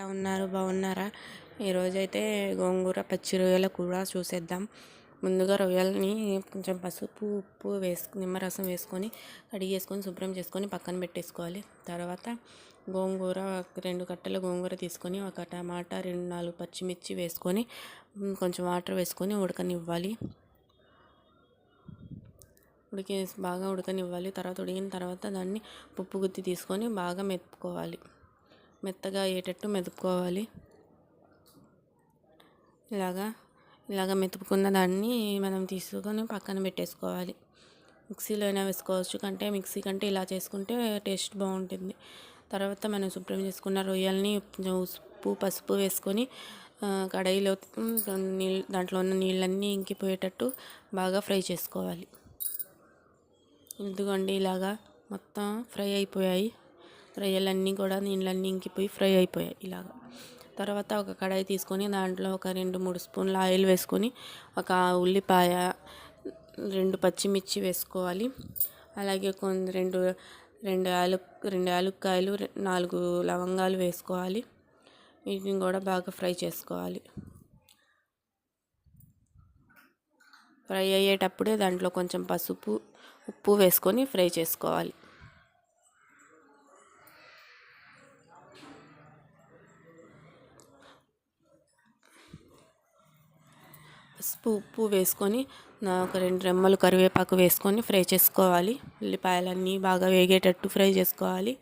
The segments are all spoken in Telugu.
ఎలా ఉన్నారు? బాగున్నారా? ఈరోజైతే గోంగూర పచ్చి రొయ్యల కూర చూసేద్దాం. ముందుగా రొయ్యలని కొంచెం పసుపు ఉప్పు వేసుకు నిమ్మరసం వేసుకొని కడిగేసుకొని శుభ్రం చేసుకొని పక్కన పెట్టేసుకోవాలి. తర్వాత గోంగూర రెండు కట్టల గోంగూర తీసుకొని ఒక టమాటా రెండు నాలుగు పచ్చిమిర్చి వేసుకొని కొంచెం వాటర్ వేసుకొని ఉడకనివ్వాలి. ఉడికి బాగా ఉడకనివ్వాలి. తర్వాత ఉడికిన తర్వాత దాన్ని ఉప్పు గుత్తి తీసుకొని బాగా మెప్పుకోవాలి మెత్తగా అయ్యేటట్టు మెదుపుకోవాలి. ఇలాగా ఇలాగ మెతుకున్న దాన్ని మనం తీసుకొని పక్కన పెట్టేసుకోవాలి. మిక్సీలో అయినా వేసుకోవచ్చు. కంటే మిక్సీ కంటే ఇలా చేసుకుంటే టేస్ట్ బాగుంటుంది. తర్వాత మనం శుభ్రం చేసుకున్న రొయ్యల్ని ఉప్పు పసుపు వేసుకొని కడాయిలో నీళ్ళు దాంట్లో ఉన్న నీళ్ళన్నీ ఇంకిపోయేటట్టు బాగా ఫ్రై చేసుకోవాలి. ఇదిగోండి ఇలాగా మొత్తం ఫ్రై అయిపోయాయి. రొయ్యలన్నీ కూడా నీళ్ళన్నీ ఇంకిపోయి ఫ్రై అయిపోయాయి ఇలాగా. తర్వాత ఒక కడాయి తీసుకొని దాంట్లో ఒక రెండు మూడు స్పూన్ల ఆయిల్ వేసుకొని ఒక ఉల్లిపాయ రెండు పచ్చిమిర్చి వేసుకోవాలి. అలాగే కొన్ని రెండు రెండు యాలు రెండు యాలుక్కాయలు నాలుగు లవంగాలు వేసుకోవాలి. వీటిని కూడా బాగా ఫ్రై చేసుకోవాలి. ఫ్రై అయ్యేటప్పుడే దాంట్లో కొంచెం పసుపు ఉప్పు వేసుకొని ఫ్రై చేసుకోవాలి. ఉప్పు వేసుకొని ఒక రెండు రెమ్మలు కరివేపాకు వేసుకొని ఫ్రై చేసుకోవాలి. ఉల్లిపాయలన్నీ బాగా వేగేటట్టు ఫ్రై చేసుకోవాలి.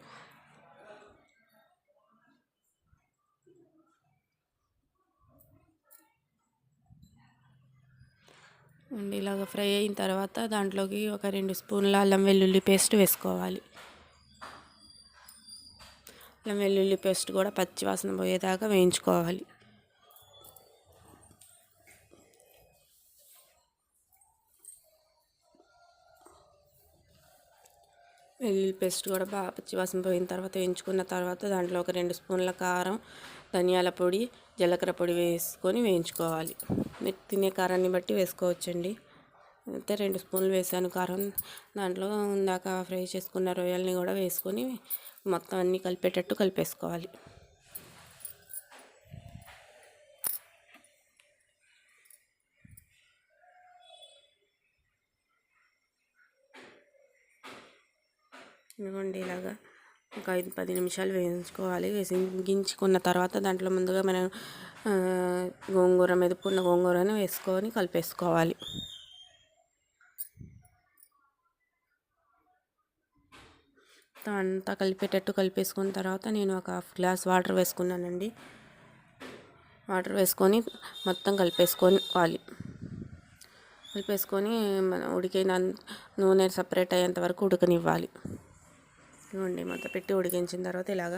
ఇలాగ ఫ్రై అయిన తర్వాత దాంట్లోకి ఒక రెండు స్పూన్ల అల్లం వెల్లుల్లి పేస్ట్ వేసుకోవాలి. అల్లం వెల్లుల్లి పేస్ట్ కూడా పచ్చివాసన పోయేదాకా వేయించుకోవాలి. వెల్లుల్లి పేస్ట్ కూడా బాగా పచ్చివాసన పోయిన తర్వాత వేయించుకున్న తర్వాత దాంట్లో ఒక రెండు స్పూన్ల కారం ధనియాల పొడి జీలకర్ర పొడి వేసుకొని వేయించుకోవాలి. మీరు తినే కారాన్ని బట్టి వేసుకోవచ్చండి. అయితే రెండు స్పూన్లు వేసాను కారం. దాంట్లో ఇందాక ఫ్రై చేసుకున్న రొయ్యల్ని కూడా వేసుకొని మొత్తం అన్నీ కలిపేటట్టు కలిపేసుకోవాలి. ఇదిగోండి ఇలాగా. ఒక ఐదు పది నిమిషాలు వేయించుకోవాలి. వేసించుకున్న తర్వాత దాంట్లో ముందుగా మనం గోంగూర మెదుపున్న గోంగూరను వేసుకొని కలిపేసుకోవాలి. అంతా కలిపేటట్టు కలిపేసుకున్న తర్వాత నేను ఒక హాఫ్ గ్లాస్ వాటర్ వేసుకున్నానండి. వాటర్ వేసుకొని మొత్తం కలిపేసుకోవాలి. కలిపేసుకొని ఉడికిన నూనె సపరేట్ అయ్యేంత వరకు ఉడకనివ్వాలి. ఇవ్వండి మొత్తం పెట్టి ఉడికించిన తర్వాత ఇలాగ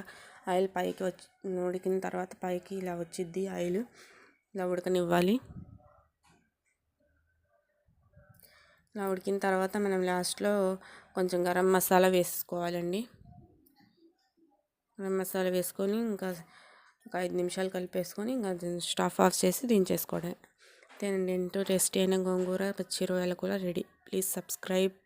ఆయిల్ పైకి వచ్చి ఉడికిన తర్వాత పైకి ఇలా వచ్చిద్ది ఆయిల్. ఇలా ఉడకనివ్వాలి. ఇలా ఉడికిన తర్వాత మనం లాస్ట్లో కొంచెం గరం మసాలా వేసుకోవాలండి. గరం మసాలా వేసుకొని ఇంకా ఒక ఐదు నిమిషాలు కలిపేసుకొని ఇంకా స్టఫ్ ఆఫ్ చేసి దించేసుకోవడం తినండి ఎంతో టేస్టీ అయిన గోంగూర పచ్చి రొయ్యల కూర రెడీ. Please subscribe.